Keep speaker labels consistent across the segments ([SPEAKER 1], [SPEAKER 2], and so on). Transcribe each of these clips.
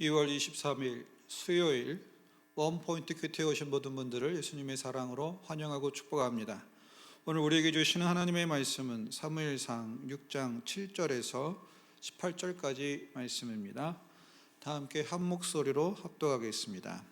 [SPEAKER 1] 2월 23일 수요일 원포인트 큐티에 오신 모든 분들을 예수님의 사랑으로 환영하고 축복합니다. 오늘 우리에게 주시는 하나님의 말씀은 사무엘상 6장 7절에서 18절까지 말씀입니다. 다 함께 한 목소리로 합독하겠습니다.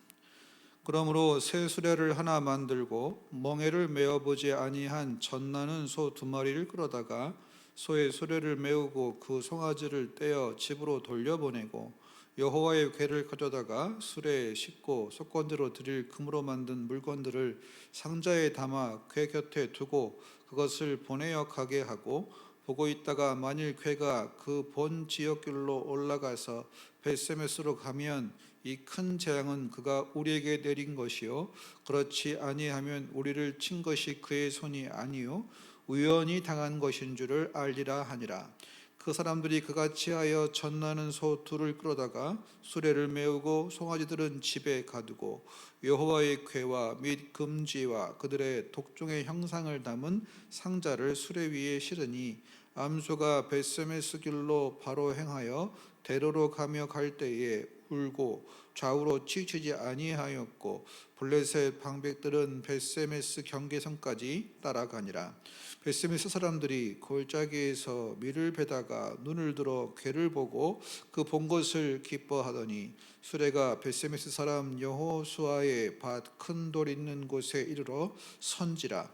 [SPEAKER 1] 그러므로 새 수레를 하나 만들고 멍에를 메어 보지 아니한 젖나는 소 두 마리를 끌어다가 소의 수레를 메우고 그 송아지를 떼어 집으로 돌려보내고 여호와의 궤를 가져다가 수레에 싣고 속건대로 드릴 금으로 만든 물건들을 상자에 담아 궤 곁에 두고 그것을 보내어 가게 하고 보고 있다가 만일 궤가 그 본 지역길로 올라가서 베세메스로 가면 이 큰 재앙은 그가 우리에게 내린 것이요. 그렇지 아니하면 우리를 친 것이 그의 손이 아니요. 우연히 당한 것인 줄을 알리라 하니라 그 사람들이 그같이 하여 전나는 소 둘을 끌어다가 수레를 메우고 송아지들은 집에 가두고 여호와의 궤와 및 금지와 그들의 독종의 형상을 담은 상자를 수레 위에 실으니 암소가 베세메스 길로 바로 행하여 대로로 가며 갈 때에 울고 좌우로 치우치지 아니하였고 블레셋 방백들은 베세메스 경계선까지 따라가니라. 베세메스 사람들이 골짜기에서 밀을 베다가 눈을 들어 괴를 보고 그 본 것을 기뻐하더니 수레가 베세메스 사람 여호수아의 밭 큰 돌 있는 곳에 이르러 선지라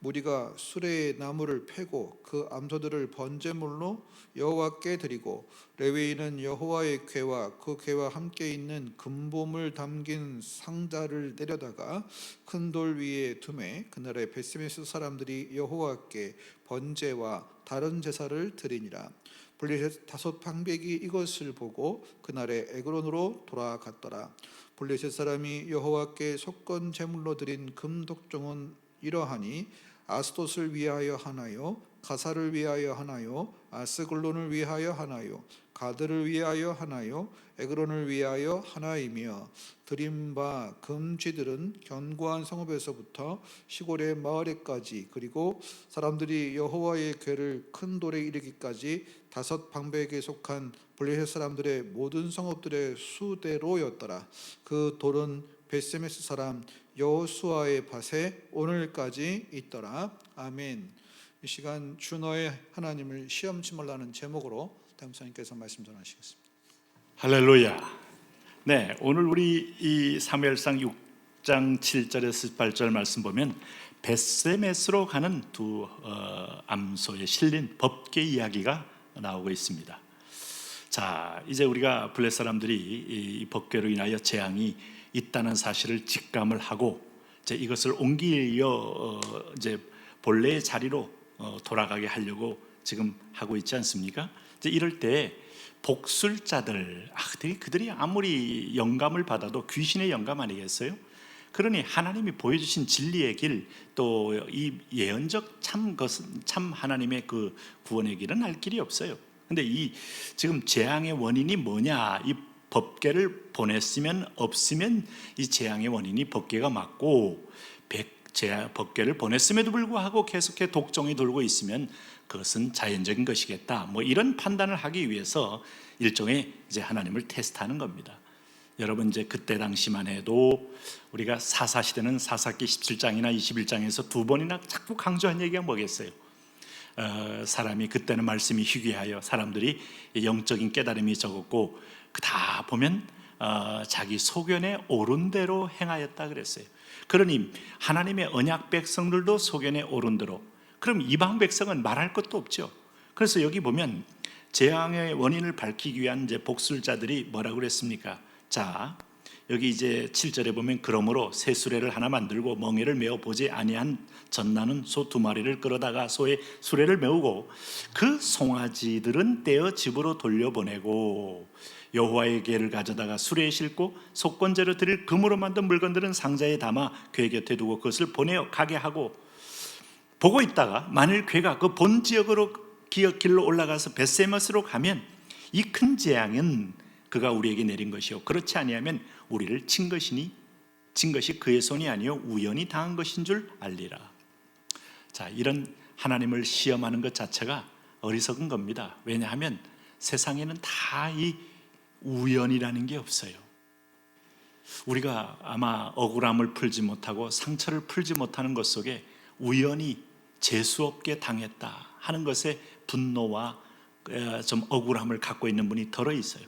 [SPEAKER 1] 무리가 수레의 나무를 패고 그 암소들을 번제물로 여호와께 드리고 레위인은 여호와의 궤와 그 궤와 함께 있는 금봄을 담긴 상자를 내려다가 큰 돌 위에 두매 그날에 베스메스 사람들이 여호와께 번제와 다른 제사를 드리니라. 블레셋 다섯 방백이 이것을 보고 그날에 에그론으로 돌아갔더라. 블레셋 사람이 여호와께 속건 제물로 드린 금독종은 이러하니 아스돗을 위하여 하나요? 가사를 위하여 하나요? 아스글론을 위하여 하나요? 가드를 위하여 하나요? 에그론을 위하여 하나이며 드린 바 금쥐들은 견고한 성읍에서부터 시골의 마을에까지 그리고 사람들이 여호와의 궤를 큰 돌에 이르기까지 다섯 방백에 속한 블레셋 사람들의 모든 성읍들의 수대로였더라. 그 돌은 베세메스 사람 여호수아의 밭에 오늘까지 있더라. 아멘. 이 시간 주 너의 하나님을 시험치 말라는 제목으로 담사님께서 말씀 전하시겠습니다.
[SPEAKER 2] 할렐루야. 네, 오늘 우리 이 사무엘상 6장 7절에서 18절 말씀 보면 베세메스로 가는 두 어, 암소에 실린 법계 이야기가 나오고 있습니다. 자, 이제 우리가 블레 사람들이 이 법계로 인하여 재앙이 있다는 사실을 직감을 하고 이제 이것을 옮기려 어, 이제 본래의 자리로 어, 돌아가게 하려고 지금 하고 있지 않습니까? 이제 이럴 때 복술자들, 아, 그들이, 아무리 영감을 받아도 귀신의 영감 아니겠어요? 그러니 하나님이 보여주신 진리의 길, 또 이 예언적 참 것은 참 하나님의 그 구원의 길은 알 길이 없어요. 근데 이 지금 재앙의 원인이 뭐냐? 이 법계를 보냈으면 없으면 이 재앙의 원인이 법계가 맞고 법계를 보냈음에도 불구하고 계속해 독종이 돌고 있으면 그것은 자연적인 것이겠다. 뭐 이런 판단을 하기 위해서 일종의 이제 하나님을 테스트하는 겁니다. 여러분 이제 그때 당시만 해도 우리가 사사 시대는 사사기 17장이나 21장에서 두 번이나 자꾸 강조한 얘기가 뭐겠어요? 어, 사람이 그때는 말씀이 희귀하여 사람들이 영적인 깨달음이 적었고 그 다 보면 어, 자기 소견에 옳은 대로 행하였다 그랬어요. 그러니 하나님의 언약 백성들도 소견에 옳은 대로 그럼 이방 백성은 말할 것도 없죠. 그래서 여기 보면 재앙의 원인을 밝히기 위한 이제 복술자들이 뭐라고 그랬습니까? 자, 여기 이제 7절에 보면 그러므로 새 수레를 하나 만들고 멍에를 메어 보지 아니한 전나는 소 두 마리를 끌어다가 소의 수레를 메우고 그 송아지들은 떼어 집으로 돌려보내고 여호와의 궤를 가져다가 수레에 싣고 속건제로 드릴 금으로 만든 물건들은 상자에 담아 궤 곁에 두고 그것을 보내어 가게 하고 보고 있다가 만일 궤가 그 본 지역으로 기억 길로 올라가서 베세머스로 가면 이 큰 재앙은 그가 우리에게 내린 것이요 그렇지 아니하면 우리를 친 것이니 친 것이 그의 손이 아니요 우연히 당한 것인 줄 알리라. 자, 이런 하나님을 시험하는 것 자체가 어리석은 겁니다. 왜냐하면 세상에는 다 이 우연이라는 게 없어요. 우리가 아마 억울함을 풀지 못하고 상처를 풀지 못하는 것 속에 우연히 재수 없게 당했다 하는 것에 분노와 어, 좀 억울함을 갖고 있는 분이 덜어 있어요.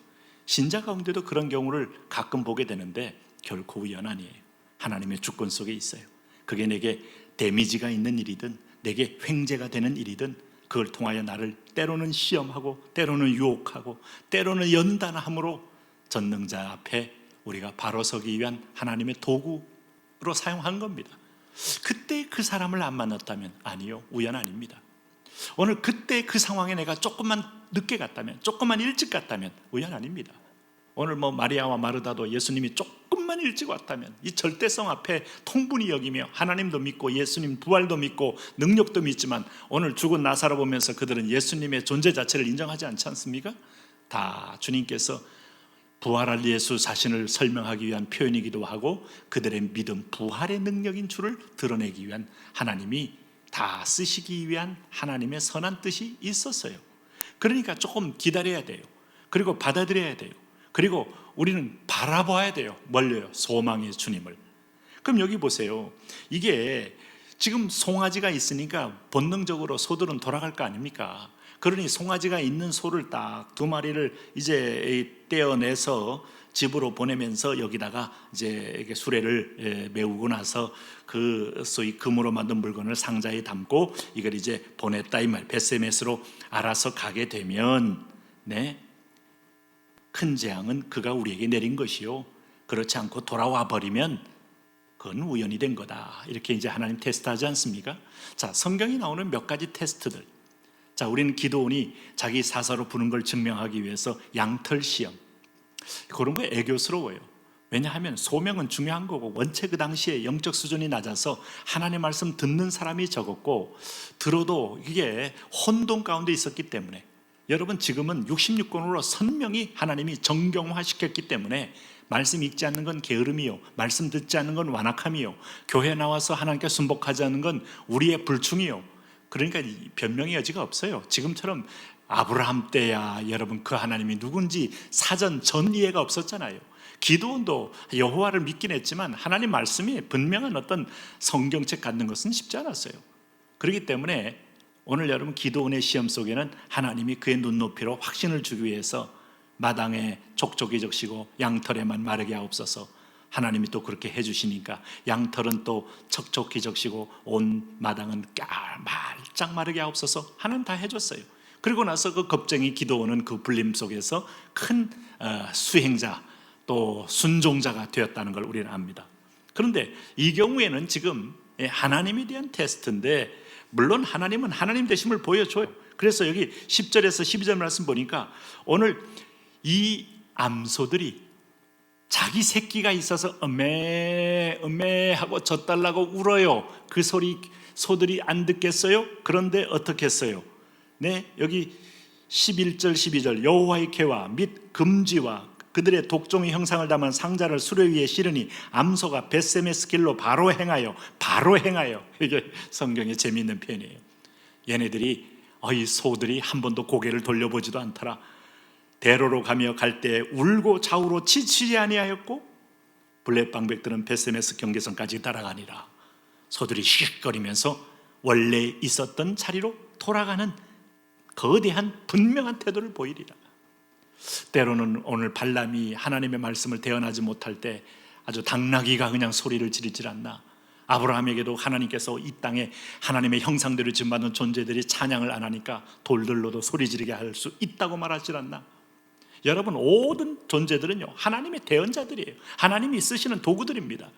[SPEAKER 2] 신자 가운데도 그런 경우를 가끔 보게 되는데 결코 우연 아니에요. 하나님의 주권 속에 있어요. 그게 내게 데미지가 있는 일이든 내게 횡재가 되는 일이든 그걸 통하여 나를 때로는 시험하고 때로는 유혹하고 때로는 연단함으로 전능자 앞에 우리가 바로 서기 위한 하나님의 도구로 사용한 겁니다. 그때 그 사람을 안 만났다면 아니요 우연 아닙니다. 오늘 그때 그 상황에 내가 조금만 늦게 갔다면 조금만 일찍 갔다면 우연 아닙니다. 오늘 뭐 마리아와 마르다도 예수님이 조금만 일찍 왔다면 이 절대성 앞에 통분히 여기며 하나님도 믿고 예수님 부활도 믿고 능력도 믿지만 오늘 죽은 나사로 보면서 그들은 예수님의 존재 자체를 인정하지 않지 않습니까? 다 주님께서 부활할 예수 자신을 설명하기 위한 표현이기도 하고 그들의 믿음 부활의 능력인 줄을 드러내기 위한 하나님이 다 쓰시기 위한 하나님의 선한 뜻이 있었어요. 그러니까 조금 기다려야 돼요. 그리고 받아들여야 돼요. 그리고 우리는 바라봐야 돼요. 멀려요. 소망의 주님을. 그럼 여기 보세요. 이게 지금 송아지가 있으니까 본능적으로 소들은 돌아갈 거 아닙니까? 그러니 송아지가 있는 소를 딱 두 마리를 이제 떼어내서 집으로 보내면서 여기다가 이제 이게 수레를 예, 메우고 나서 그 소위 금으로 만든 물건을 상자에 담고 이걸 이제 보냈다 이 말. 베세메스로 알아서 가게 되면 네. 큰 재앙은 그가 우리에게 내린 것이요. 그렇지 않고 돌아와 버리면 그건 우연이 된 거다. 이렇게 이제 하나님 테스트하지 않습니까? 자, 성경이 나오는 몇 가지 테스트들. 자, 우리는 기도원이 자기 사사로 부는 걸 증명하기 위해서 양털 시험. 그런 거 애교스러워요. 왜냐하면 소명은 중요한 거고 원체 그 당시에 영적 수준이 낮아서 하나님의 말씀 듣는 사람이 적었고 들어도 이게 혼돈 가운데 있었기 때문에 여러분 지금은 66권으로 선명히 하나님이 정경화시켰기 때문에 말씀 읽지 않는 건 게으름이요 말씀 듣지 않는 건 완악함이요 교회 나와서 하나님께 순복하지 않는 건 우리의 불충이요. 그러니까 변명의 여지가 없어요. 지금처럼 아브라함 때야 여러분 그 하나님이 누군지 사전 전 이해가 없었잖아요. 기도원도 여호와를 믿긴 했지만 하나님 말씀이 분명한 어떤 성경책 갖는 것은 쉽지 않았어요. 그렇기 때문에 오늘 여러분 기도원의 시험 속에는 하나님이 그의 눈높이로 확신을 주기 위해서 마당에 족족이 적시고 양털에만 마르게 하옵소서. 하나님이 또 그렇게 해주시니까 양털은 또 척척히 적시고 온 마당은 말짝 마르게 하옵소서. 하는 다 해줬어요. 그리고 나서 그 겁쟁이 기도원은 그 불림 속에서 큰 어, 수행자 또 순종자가 되었다는 걸 우리는 압니다. 그런데 이 경우에는 지금 하나님에 대한 테스트인데 물론 하나님은 하나님 되심을 보여줘요. 그래서 여기 10절에서 12절 말씀 보니까 오늘 이 암소들이 자기 새끼가 있어서 어메 어메 하고 젖달라고 울어요. 그 소리 소들이 안 듣겠어요? 그런데 어떻게 했어요? 네, 여기 11절 12절 여호와의 개와 및 금지와 그들의 독종의 형상을 담은 상자를 수레 위에 실으니 암소가 베세메스 길로 바로 행하여 바로 행하여 이게 성경의 재미있는 표현이에요. 얘네들이 어, 이 소들이 한 번도 고개를 돌려보지도 않더라. 대로로 가며 갈 때 울고 좌우로 치치지 아니하였고 블랙방백들은 베세메스 경계선까지 따라가니라. 소들이 씩거리면서 원래 있었던 자리로 돌아가는 거대한 분명한 태도를 보이리라. 때로는 오늘 발람이 하나님의 말씀을 대언하지 못할 때 아주 당나귀가 그냥 소리를 지르질 않나. 아브라함에게도 하나님께서 이 땅에 하나님의 형상대로 지음받은 존재들이 찬양을 안 하니까 돌들로도 소리 지르게 할 수 있다고 말하질 않나. 여러분 모든 존재들은요 하나님의 대언자들이에요. 하나님이 쓰시는 도구들입니다.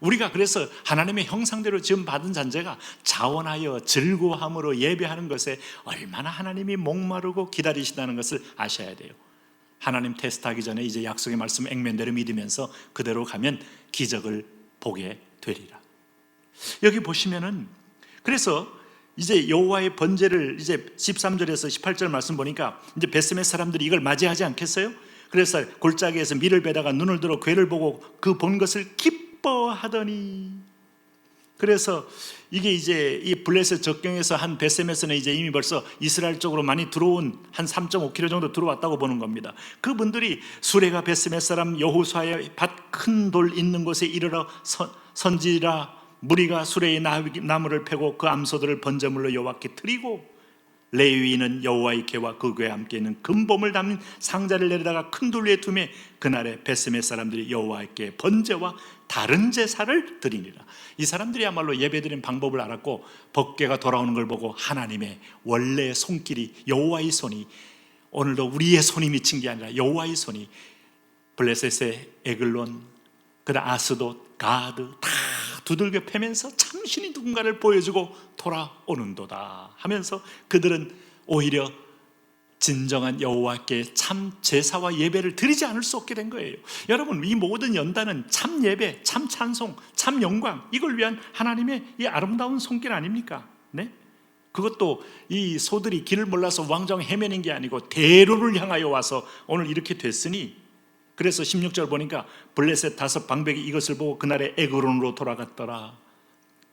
[SPEAKER 2] 우리가 그래서 하나님의 형상대로 지금 받은 잔재가 자원하여 즐거함으로 예배하는 것에 얼마나 하나님이 목마르고 기다리시다는 것을 아셔야 돼요. 하나님 테스트하기 전에 이제 약속의 말씀 액면대로 믿으면서 그대로 가면 기적을 보게 되리라. 여기 보시면은 그래서 이제 여호와의 번제를 이제 13절에서 18절 말씀 보니까 이제 베스메 사람들이 이걸 맞이하지 않겠어요? 그래서 골짜기에서 밀을 베다가 눈을 들어 괴를 보고 그 본 것을 기뻐하더니 그래서 이게 이제 이 블레셋 적경에서 한 베셈에서는 이제 이미 벌써 이스라엘 쪽으로 많이 들어온 한 3.5km 정도 들어왔다고 보는 겁니다. 그분들이 수레가 베셈의 사람 여호수아의 밭 큰 돌 있는 곳에 이르러 선, 선지라 무리가 수레의 나- 나무를 패고 그 암소들을 번제물로 여호와께 드리고 레위인은 여호와의 궤와 그 궤와 함께 있는 금범을 담은 상자를 내려다가 큰 돌 위에 두매 그날에 베스메 사람들이 여호와께 번제와 다른 제사를 드리니라. 이 사람들이야말로 예배드린 방법을 알았고 법궤가 돌아오는 걸 보고 하나님의 원래의 손길이 여호와의 손이 오늘도 우리의 손이 미친 게 아니라 여호와의 손이 블레셋의 에글론 그다음 아스돗 가드 다 두들겨 패면서 참신이 누군가를 보여주고 돌아오는도다 하면서 그들은 오히려 진정한 여호와께 참 제사와 예배를 드리지 않을 수 없게 된 거예요. 여러분 이 모든 연단은 참 예배, 참 찬송, 참 영광 이걸 위한 하나님의 이 아름다운 손길 아닙니까? 네? 그것도 이 소들이 길을 몰라서 왕정 헤매는 게 아니고 대로를 향하여 와서 오늘 이렇게 됐으니 그래서 16절 보니까 블레셋 다섯 방백이 이것을 보고 그날의 에그론으로 돌아갔더라.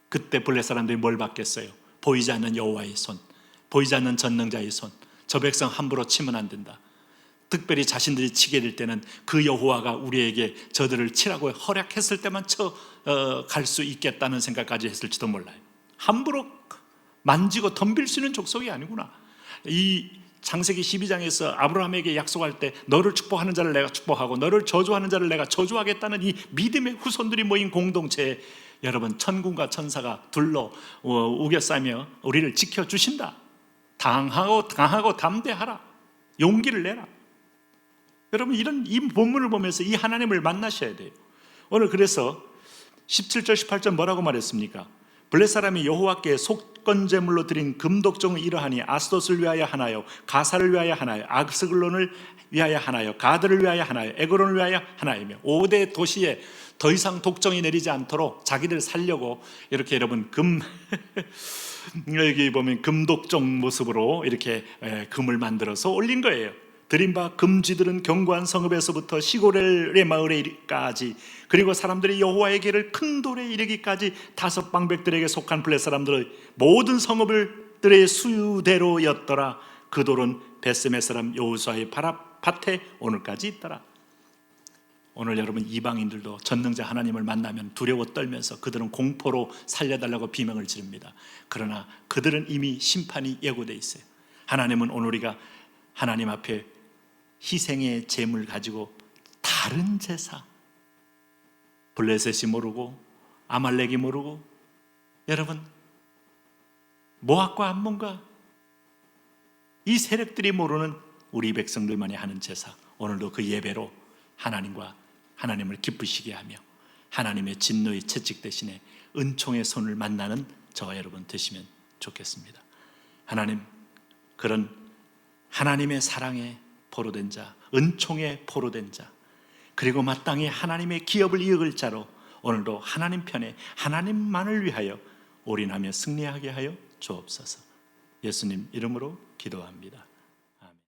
[SPEAKER 2] 그때 블레 사람들이 뭘 받겠어요? 보이지 않는 여호와의 손, 보이지 않는 전능자의 손. 저 백성 함부로 치면 안 된다. 특별히 자신들이 치게 될 때는 그 여호와가 우리에게 저들을 치라고 허락했을 때만 쳐갈수 있겠다는 생각까지 했을지도 몰라요. 함부로 만지고 덤빌 수 있는 족속이 아니구나. 이 창세기 12장에서 아브라함에게 약속할 때 너를 축복하는 자를 내가 축복하고 너를 저주하는 자를 내가 저주하겠다는 이 믿음의 후손들이 모인 공동체에 여러분 천군과 천사가 둘러 어, 우겨싸며 우리를 지켜 주신다. 당하고 강하고 담대하라. 용기를 내라. 여러분 이런 이 본문을 보면서 이 하나님을 만나셔야 돼요. 오늘 그래서 17절 18절 뭐라고 말했습니까? 블레 사람이 여호와께 속건 제물로 드린 금독종을 이러하니 아스돗을 위하여 하나요? 가사를 위하여 하나요? 악스글론을 위하여 하나요? 가드를 위하여 하나요? 에그론을 위하여 하나이며 5대 도시에 더 이상 독정이 내리지 않도록 자기들 살려고 이렇게 여러분 금 여기 보면 금독종 모습으로 이렇게 에, 금을 만들어서 올린 거예요. 드린 바 금쥐들은 견고한 성읍에서부터 시골의 마을에까지 그리고 사람들이 여호와의 길을 큰 돌에 이르기까지 다섯 방백들에게 속한 블레 사람들의 모든 성읍들의 수대로였더라. 그 돌은 베스메 사람 여호수아의 밭에 오늘까지 있더라. 오늘 여러분 이방인들도 전능자 하나님을 만나면 두려워 떨면서 그들은 공포로 살려달라고 비명을 지릅니다. 그러나 그들은 이미 심판이 예고돼 있어요. 하나님은 오늘 우리가 하나님 앞에 희생의 제물 가지고 다른 제사 블레셋이 모르고 아말렉이 모르고 여러분 모압과 암몬과 이 세력들이 모르는 우리 백성들만이 하는 제사 오늘도 그 예배로 하나님과 하나님을 기쁘시게 하며 하나님의 진노의 채찍 대신에 은총의 손을 만나는 저와 여러분 되시면 좋겠습니다. 하나님 그런 하나님의 사랑에 포로된 자, 은총에 포로된 자, 그리고 마땅히 하나님의 기업을 이어갈 자로 오늘도 하나님 편에 하나님만을 위하여 올인하며 승리하게 하여 주옵소서. 예수님 이름으로 기도합니다.